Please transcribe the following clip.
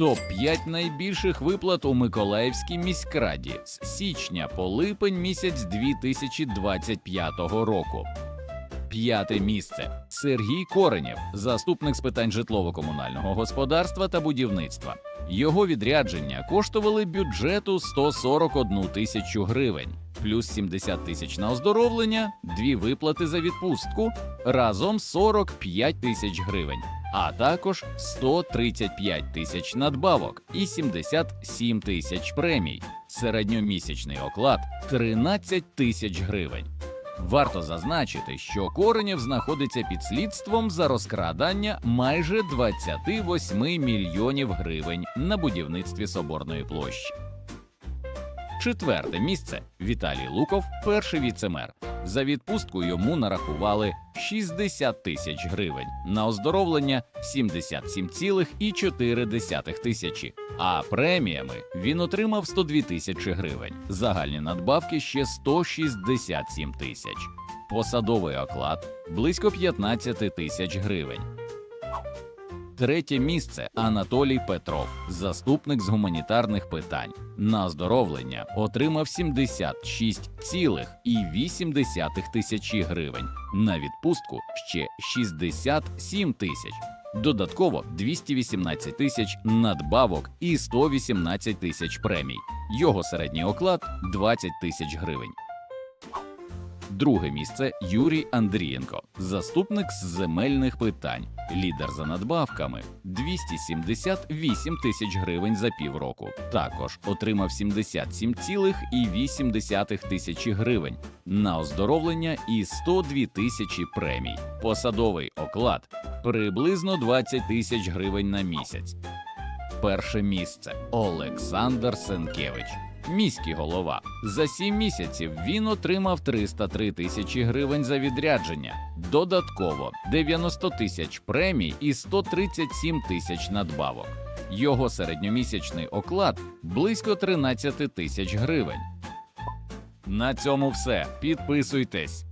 Топ-5 найбільших виплат у Миколаївській міськраді з січня по липень місяць 2025 року. П'яте місце Сергій Коренєв, заступник з питань житлово-комунального господарства та будівництва. Його відрядження коштували бюджету 141 тисячу гривень, плюс 70 тисяч на оздоровлення, дві виплати за відпустку, разом 45 тисяч гривень, а також 135 тисяч надбавок і 77 тисяч премій. Середньомісячний оклад 13 тисяч гривень. Варто зазначити, що Коренєв знаходиться під слідством за розкрадання майже 28 мільйонів гривень на будівництві соборної площі. Четверте місце Віталій Луков, перший віцемер. За відпустку йому нарахували 60 тисяч гривень, на оздоровлення 77,4 тисячі. А преміями він отримав 102 тисячі гривень. Загальні надбавки ще 167 тисяч. Посадовий оклад близько 15 тисяч гривень. Третє місце Анатолій Петров, заступник з гуманітарних питань. На оздоровлення отримав 76,8 тисячі гривень. На відпустку ще 67 тисяч. Додатково 218 тисяч надбавок і 118 тисяч премій. Його середній оклад 20 тисяч гривень. Друге місце Юрій Андрієнко, заступник з земельних питань, лідер за надбавками 278 тисяч гривень за півроку. Також отримав 77,8 тисячі гривень на оздоровлення і 102 тисячі премій. Посадовий оклад приблизно 20 тисяч гривень на місяць. Перше місце Олександр Сенкевич. Міський голова за сім місяців він отримав 303 тисячі гривень за відрядження, додатково 90 тисяч премій і 137 тисяч надбавок. Його середньомісячний оклад близько 13 тисяч гривень. На цьому все. Підписуйтесь.